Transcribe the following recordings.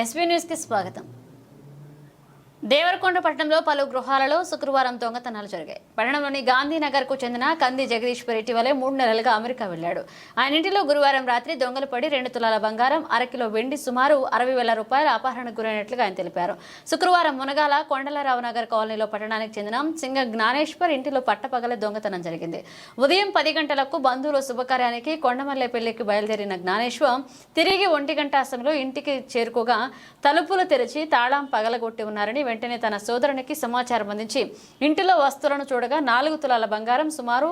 SB న్యూస్కి స్వాగతం. దేవరకొండ పట్టణంలో పలు గృహాలలో శుక్రవారం దొంగతనాలు జరిగాయి. పట్టణంలోని గాంధీనగర్కు చెందిన కంది జగదీశ్వర్ ఇటీవలే మూడు నెలలుగా అమెరికా వెళ్ళాడు ఆయన ఇంటిలో గురువారం రాత్రి దొంగలు పడి రెండు తులాల బంగారం అరకిలో వెండి సుమారు అరవై వేల రూపాయల అపహరణకు గురైనట్లుగా ఆయన తెలిపారు. శుక్రవారం మునగాల కొండలరావు నగర్ కాలనీలో పట్టణానికి చెందిన సింగ జ్ఞానేశ్వర్ ఇంటిలో పట్టపగలే దొంగతనం జరిగింది. ఉదయం పది గంటలకు బంధువుల శుభకార్యానికి కొండమల్లె పెళ్ళికి బయలుదేరిన జ్ఞానేశ్వర్ తిరిగి ఒంటి గంట సమయంలో ఇంటికి చేరుకోగా తలుపులు తెరిచి తాళం పగలగొట్టి ఉన్నారని వెంటనే తన సోదరునికి సమాచారం అందించి ఇంటిలో వస్తువులను చూడగా నాలుగు తులాల బంగారం సుమారు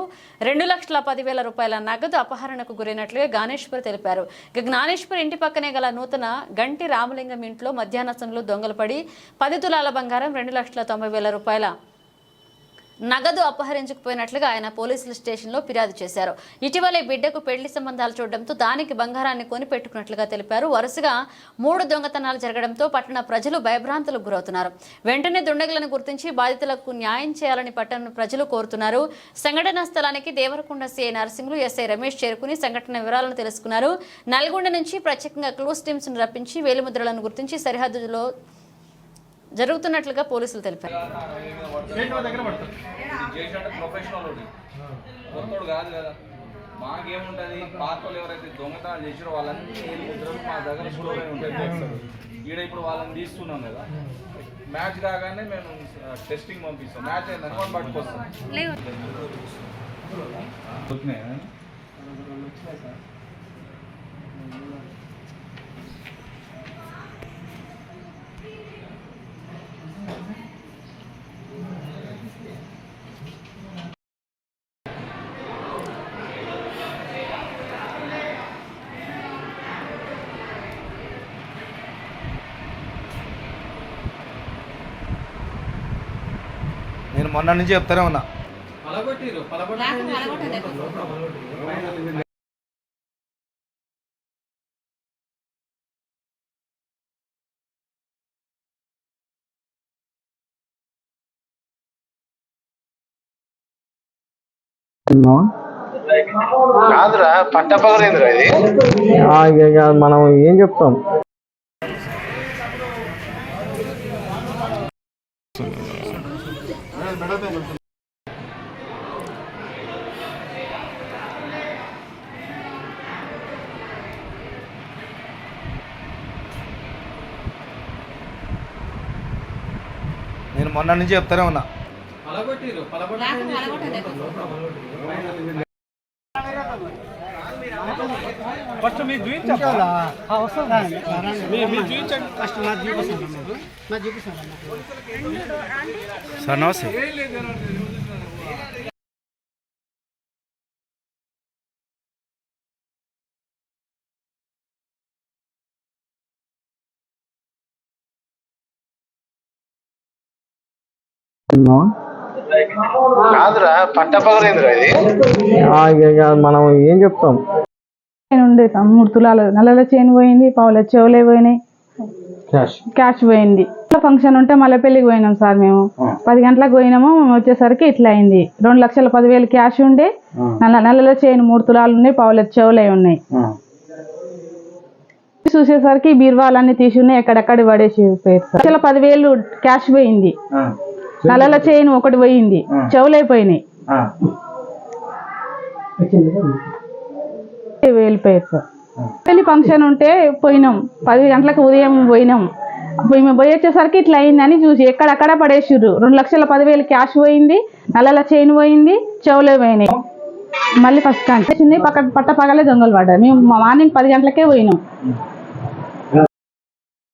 రెండు లక్షల పదివేల రూపాయల నగదు అపహరణకు గురైనట్లుగా జ్ఞానేశ్వర్ తెలిపారు. ఇక జ్ఞానేశ్వర్ ఇంటి పక్కనే గల నూతన గంటి రామలింగం ఇంట్లో మధ్యాహ్న సమయంలో దొంగలు పడి పది తులాల బంగారం రెండు లక్షల తొంభై వేల రూపాయల నగదు అపహరించుకుపోయినట్లుగా ఆయన పోలీసుల స్టేషన్లో ఫిర్యాదు చేశారు. ఇటీవలే బిడ్డకు పెళ్ళి సంబంధాలు చూడడంతో దానికి బంగారాన్ని కొని పెట్టుకున్నట్లుగా తెలిపారు. వరుసగా మూడు దొంగతనాలు జరగడంతో పట్టణ ప్రజలు భయభ్రాంతులకు గురవుతున్నారు. వెంటనే దుండగులను గుర్తించి బాధితులకు న్యాయం చేయాలని పట్టణ ప్రజలు కోరుతున్నారు. సంఘటనా స్థలానికి దేవరకొండ సీఐ నరసింహులు ఎస్ఐ రమేష్ చేరుకుని సంఘటన వివరాలను తెలుసుకున్నారు. నల్గొండ నుంచి ప్రత్యేకంగా క్లూస్ టీమ్స్ను రప్పించి వేలిముద్రలను గుర్తించి సరిహద్దులో జరుగుతున్నట్లుగా పోలీసులు తెలిపారు. చేసినట్టు ప్రొఫెషనల్ ఒకటి. కొత్తోడు కాదు కదా. మాకేముంటుంది? పాత వాళ్ళు ఎవరైతే దొంగతనాలు చేసారో వాళ్ళన్నీ ఏడు ముద్రలు మా దగ్గర స్టోర్ అయి ఉంటాయి ఈడ ఇప్పుడు వాళ్ళని తీస్తున్నాం కదా. మ్యాచ్ కాగానే మేము టెస్టింగ్ పంపిస్తాం. మ్యాచ్ అయిందని వాళ్ళు పట్టుకొస్తాం? నేను మొన్న నుంచి చెప్తానే ఉన్నా. కాదురా పట్టపగలేదురా ఇది? మనం ఏం చెప్తాం? నేను మొన్న నుంచి చెప్తానే ఉన్నా. సార్ నమస్తే పట్టపగలేదురా ఇది ఆ, ఇక ఇక మనం ఏం చెప్తాం? ఉండే మూడు తులాలు. నల్లల చైన్ పోయింది పావుల చెవులే పోయినాయి. క్యాష్ క్యాష్ పోయింది. ఫంక్షన్ ఉంటే మళ్ళీ పెళ్ళికి పోయినాం సార్ మేము. పది గంటలకు పోయినాము మేము వచ్చేసరికి ఇట్లా అయింది. రెండు లక్షల పదివేలు క్యాష్ ఉండే నల్ల నల్లల చైన్ మూడు తులాలు ఉన్నాయి పావుల చెవులే ఉన్నాయి. చూసేసరికి బీరువాలన్నీ తీసి ఉన్నాయి ఎక్కడెక్కడ పడేసి పోయారు సార్. లక్షల పదివేలు క్యాష్ పోయింది. నల్లల చైన్ ఒకటి పోయింది. చెవులైపోయినాయి. వెళ్ళిపోయారు సార్. పెళ్ళి ఫంక్షన్ ఉంటే పోయినాం. పది గంటలకు ఉదయం పోయినాం. పోయి మేము పోయి వచ్చేసరికి ఇట్లా అయిందని చూసి ఎక్కడక్కడ పడేసిర్రు. రెండు లక్షల పదివేలు క్యాష్ పోయింది నల్లల చైన్ పోయింది చెవులే పోయినాయి. మళ్ళీ ఫస్ట్ అంటే పక్క పట్ట పగలే దొంగలు పడ్డారు. మేము మార్నింగ్ పది గంటలకే పోయినాం.